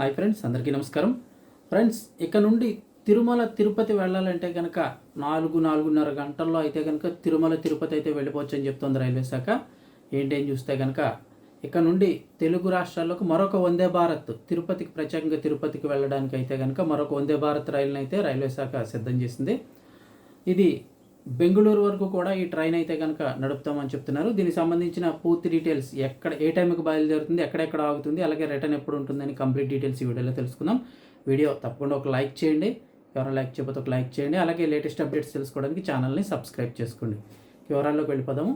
Hi friends అందరికీ నమస్కారం. Friends ఇక నుండి తిరుమల తిరుపతి వెళ్ళాలంటే కనుక నాలుగు నాలుగున్నర గంటల్లో అయితే కనుక తిరుమల తిరుపతి అయితే వెళ్ళిపోవచ్చు అని చెప్తుంది రైల్వే శాఖ. ఏంటేం చూస్తే కనుక ఇక నుండి తెలుగు రాష్ట్రాల్లోకి మరొక వందే భారత్ తిరుపతికి ప్రత్యేకంగా తిరుపతికి వెళ్ళడానికి అయితే కనుక మరొక వందే భారత్ రైలునైతే అయితే రైల్వే శాఖ సిద్ధం చేసింది. ఇది బెంగళూరు వరకు కూడా ఈ ట్రైన్ అయితే కనుక నడుపుతామని చెప్తున్నారు. దీనికి సంబంధించిన పూర్తి డీటెయిల్స్ ఎక్కడ ఏ టైంకి బయలుదేరుతుంది ఎక్కడెక్కడ ఆగుతుంది అలాగే రిటర్న్ ఎప్పుడు ఉంటుందని కంప్లీట్ డీటెయిల్స్ ఈ వీడియోలో తెలుసుకుందాం. వీడియో తప్పకుండా ఒక లైక్ చేయండి. ఎవరైనా లైక్ చేయకపోతే ఒక లైక్ చేయండి. అలాగే లేటెస్ట్ అప్డేట్స్ తెలుసుకోవడానికి ఛానల్ని సబ్స్క్రైబ్ చేసుకోండి. వివరాల్లోకి వెళ్ళిపోదాము.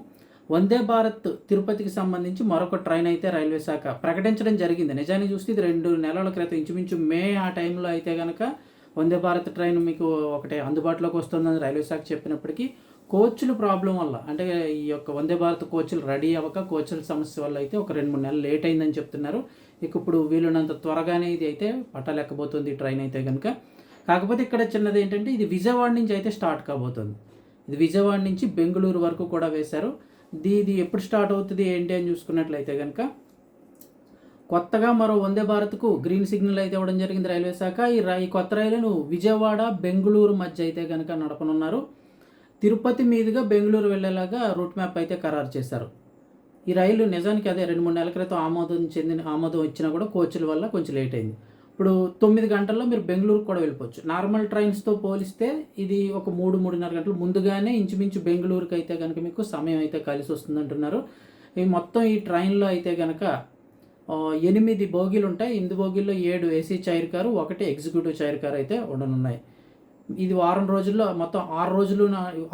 వందే భారత్ తిరుపతికి సంబంధించి మరొక ట్రైన్ అయితే రైల్వే శాఖ ప్రకటించడం జరిగింది. నిజాన్ని చూస్తే ఇది రెండు నెలల క్రితం ఇంచుమించు మే ఆ టైంలో అయితే కనుక వందే భారత్ ట్రైన్ మీకు ఒకటే అందుబాటులోకి వస్తుందని రైల్వే శాఖ చెప్పినప్పటికీ కోచ్ల ప్రాబ్లం వల్ల అంటే ఈ యొక్క వందే భారత్ కోచ్లు రెడీ అవ్వక కోచ్ల సమస్య వల్ల అయితే ఒక రెండు మూడు నెలలు లేట్ అయిందని చెప్తున్నారు. ఇక ఇప్పుడు వీలున్నంత త్వరగానే ఇది అయితే పట్టలేకపోతుంది ఈ ట్రైన్ అయితే కనుక కాకపోతే ఇక్కడ చిన్నది ఏంటంటే ఇది విజయవాడ నుంచి అయితే స్టార్ట్ కాబోతుంది. ఇది విజయవాడ నుంచి బెంగళూరు వరకు కూడా వేశారు. ఇది ఇది ఎప్పుడు స్టార్ట్ అవుతుంది ఏంటి అని చూసుకున్నట్లయితే కనుక కొత్తగా మరో వందే భారత్కు గ్రీన్ సిగ్నల్ అయితే ఇవ్వడం జరిగింది రైల్వే శాఖ. ఈ రా ఈ కొత్త రైలును విజయవాడ బెంగళూరు మధ్య అయితే కనుక నడపనున్నారు. తిరుపతి మీదుగా బెంగళూరు వెళ్ళేలాగా రూట్ మ్యాప్ అయితే ఖరారు చేశారు. ఈ రైలు నిజానికి అదే రెండు మూడు నెలల క్రితం ఆమోదం చెందిన ఆమోదం వచ్చినా కూడా కోచ్ల వల్ల కొంచెం లేట్ అయింది. ఇప్పుడు తొమ్మిది గంటల్లో మీరు బెంగళూరుకు కూడా వెళ్ళిపోవచ్చు. నార్మల్ ట్రైన్స్తో పోలిస్తే ఇది ఒక మూడు మూడున్నర గంటలు ముందుగానే ఇంచుమించు బెంగళూరుకి అయితే కనుక మీకు సమయం అయితే కలిసి వస్తుంది అంటున్నారు ఈ మొత్తం ఈ ట్రైన్లో అయితే కనుక ఎనిమిది బోగీలు ఉంటాయి ఇందు బోగీల్లో ఏడు ఏసీ చైర్ కారు ఒకటి ఎగ్జిక్యూటివ్ చైర్ కారు అయితే ఉండనున్నాయి. ఇది వారం రోజుల్లో మొత్తం ఆరు రోజులు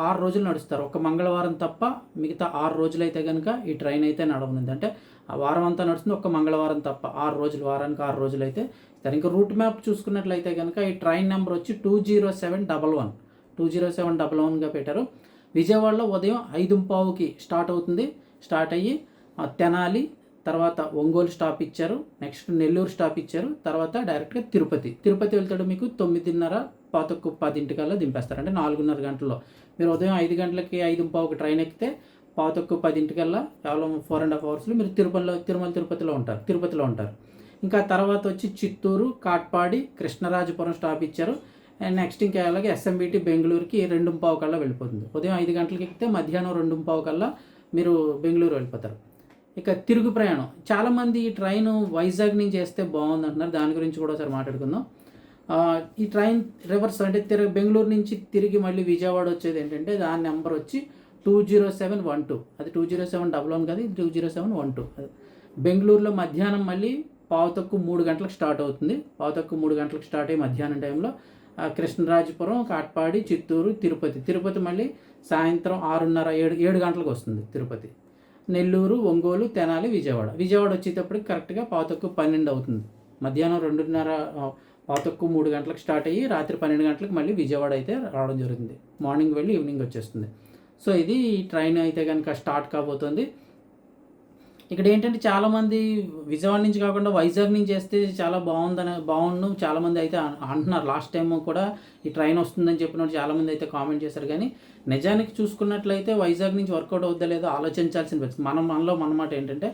ఆరు రోజులు నడుస్తారు. ఒక మంగళవారం తప్ప మిగతా ఆరు రోజులు అయితే కనుక ఈ ట్రైన్ అయితే నడవనుంది. అంటే ఆ వారం అంతా నడుస్తుంది ఒక మంగళవారం తప్ప ఆరు రోజులు వారానికి ఆరు రోజులు అయితే దాని ఇంకా రూట్ మ్యాప్ చూసుకున్నట్లయితే కనుక ఈ ట్రైన్ నెంబర్ వచ్చి two zero seven double one two zero seven double వన్గా పెట్టారు. విజయవాడలో ఉదయం ఐదు పావుకి స్టార్ట్ అవుతుంది. స్టార్ట్ అయ్యి తెనాలి తర్వాత ఒంగోలు స్టాప్ ఇచ్చారు. నెక్స్ట్ నెల్లూరు స్టాప్ ఇచ్చారు. తర్వాత డైరెక్ట్గా తిరుపతి. తిరుపతి వెళ్తాడు మీకు తొమ్మిదిన్నర పాతకు పదింటికల్లా దింపేస్తారు. అంటే నాలుగున్నర గంటల్లో. మీరు ఉదయం ఐదు గంటలకి ఐదు పావుకి ట్రైన్ ఎక్కితే పాతకు పదింటికల్లా కేవలం ఫోర్ అండ్ హాఫ్ అవర్స్లో మీరు తిరుపతిలో తిరుమల తిరుపతిలో ఉంటారు. తిరుపతిలో ఉంటారు. ఇంకా తర్వాత వచ్చి చిత్తూరు కాట్పాడి కృష్ణరాజపురం స్టాప్ ఇచ్చారు. అండ్ నెక్స్ట్ ఇంకా అలాగే ఎస్ఎంబిటి బెంగళూరుకి రెండు పావు కల్లా వెళ్ళిపోతుంది. ఉదయం ఐదు గంటలకి ఎక్కితే మధ్యాహ్నం రెండు పావు కల్లా మీరు బెంగళూరు వెళ్ళిపోతారు. ఇక తిరుగు ప్రయాణం. చాలామంది ఈ ట్రైన్ వైజాగ్ నుంచి వేస్తే బాగుంది అంటున్నారు దాని గురించి కూడా ఒకసారి మాట్లాడుకుందాం. ఈ ట్రైన్ రివర్స్ అంటే తిరిగి బెంగళూరు నుంచి తిరిగి మళ్ళీ విజయవాడ వచ్చేది ఏంటంటే దాని నెంబర్ వచ్చి two zero seven one two. అది two zero seven double one కదా ఇది two zero seven one two. బెంగళూరులో మధ్యాహ్నం మళ్ళీ పావు తక్కువ మూడు గంటలకు స్టార్ట్ అవుతుంది. పావు తక్కువ మూడు గంటలకు స్టార్ట్ అయ్యి మధ్యాహ్నం టైంలో కృష్ణరాజపురం కాట్పాడి చిత్తూరు తిరుపతి. తిరుపతి మళ్ళీ సాయంత్రం ఆరున్నర ఏడు ఏడు గంటలకు వస్తుంది తిరుపతి. నెల్లూరు ఒంగోలు తెనాలి విజయవాడ. విజయవాడ వచ్చేటప్పటికి కరెక్ట్గా పాతక్కు పన్నెండు అవుతుంది. మధ్యాహ్నం రెండున్నర ఆ, పాతక్కు మూడు గంటలకు స్టార్ట్ అయ్యి రాత్రి పన్నెండు గంటలకు మళ్ళీ విజయవాడ అయితే రావడం జరుగుతుంది. మార్నింగ్ వెళ్ళి ఈవినింగ్ వచ్చేస్తుంది. సో ఇది ఈ ట్రైన్ అయితే కనుక స్టార్ట్ కాబోతుంది. ఇక్కడ ఏంటంటే చాలామంది విజయవాడ నుంచి కాకుండా వైజాగ్ నుంచి వేస్తే చాలా బాగుందని బాగుండు. చాలామంది అయితే అంటున్నారు. లాస్ట్ టైం కూడా ఈ ట్రైన్ వస్తుందని చెప్పినప్పుడు చాలామంది అయితే కామెంట్ చేశారు. కానీ నిజానికి చూసుకున్నట్లయితే వైజాగ్ నుంచి వర్కౌట్ అవుద్దా లేదో ఆలోచించాల్సిన పరిస్థితి. మనం మనలో మనమాట ఏంటంటే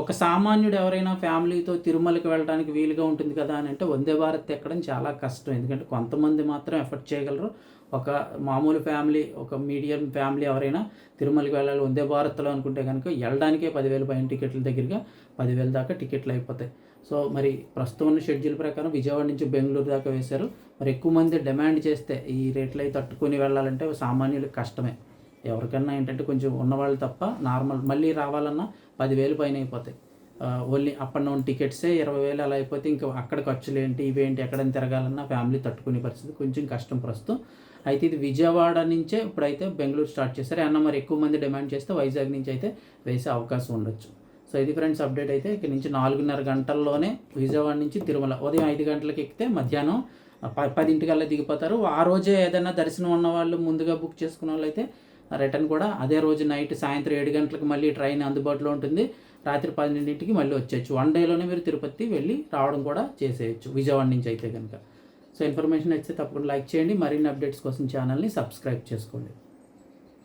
ఒక సామాన్యుడు ఎవరైనా ఫ్యామిలీతో తిరుమలకి వెళ్ళడానికి వీలుగా ఉంటుంది కదా అని అంటే వందే భారత్ ఎక్కడం చాలా కష్టం. ఎందుకంటే కొంతమంది మాత్రం ఎఫర్ట్ చేయగలరు. ఒక మామూలు ఫ్యామిలీ ఒక మీడియం ఫ్యామిలీ ఎవరైనా తిరుమలకి వెళ్ళాలి వందే భారత్లో అనుకుంటే కనుక వెళ్ళడానికే పదివేలు పైన టికెట్ల దగ్గరగా పదివేల దాకా టికెట్లు అయిపోతాయి. సో మరి ప్రస్తుతం ఉన్న షెడ్యూల్ ప్రకారం విజయవాడ నుంచి బెంగళూరు దాకా వేశారు. మరి ఎక్కువ మంది డిమాండ్ చేస్తే ఈ రేట్లు అయి తట్టుకొని వెళ్ళాలంటే సామాన్యులకు కష్టమే. ఎవరికన్నా ఏంటంటే కొంచెం ఉన్నవాళ్ళు తప్ప నార్మల్ మళ్ళీ రావాలన్నా పదివేలు పైన అయిపోతాయి. ఓన్లీ అప్ అండ్ డౌన్ టికెట్సే ఇరవై వేలు అలా అయిపోతే ఇంకా అక్కడ ఖర్చులు ఏంటి ఇవేంటి ఎక్కడైనా తిరగాలన్నా ఫ్యామిలీ తట్టుకునే పరిస్థితి కొంచెం కష్టం ప్రస్తుతం. అయితే ఇది విజయవాడ నుంచే ఇప్పుడైతే బెంగళూరు స్టార్ట్ చేస్తారు అన్న మరి ఎక్కువ మంది డిమాండ్ చేస్తే వైజాగ్ నుంచి అయితే వేసే అవకాశం ఉండొచ్చు. సో ఇది ఫ్రెండ్స్ అప్డేట్ అయితే ఇక్కడ నుంచి నాలుగున్నర గంటల్లోనే విజయవాడ నుంచి తిరుమల ఉదయం ఐదు గంటలకు ఎక్కితే మధ్యాహ్నం పదింటికల్లా దిగిపోతారు. ఆ రోజే ఏదైనా దర్శనం ఉన్న వాళ్ళు ముందుగా బుక్ చేసుకున్న వాళ్ళు అయితే రిటర్న్ కూడా అదే రోజు నైట్ సాయంత్రం ఏడు గంటలకు మళ్ళీ ట్రైన్ అందుబాటులో ఉంటుంది. రాత్రి పన్నెండింటికి మళ్ళీ వచ్చేయచ్చు. వన్ డేలోనే మీరు తిరుపతి వెళ్ళి రావడం కూడా చేసేయచ్చు. విజయవాడ నుంచి అయితే కనుక సో ఇన్ఫర్మేషన్ అయితే తప్పకుండా లైక్ చేయండి. మరిన్ని అప్డేట్స్ కోసం ఛానల్ని సబ్స్క్రైబ్ చేసుకోండి.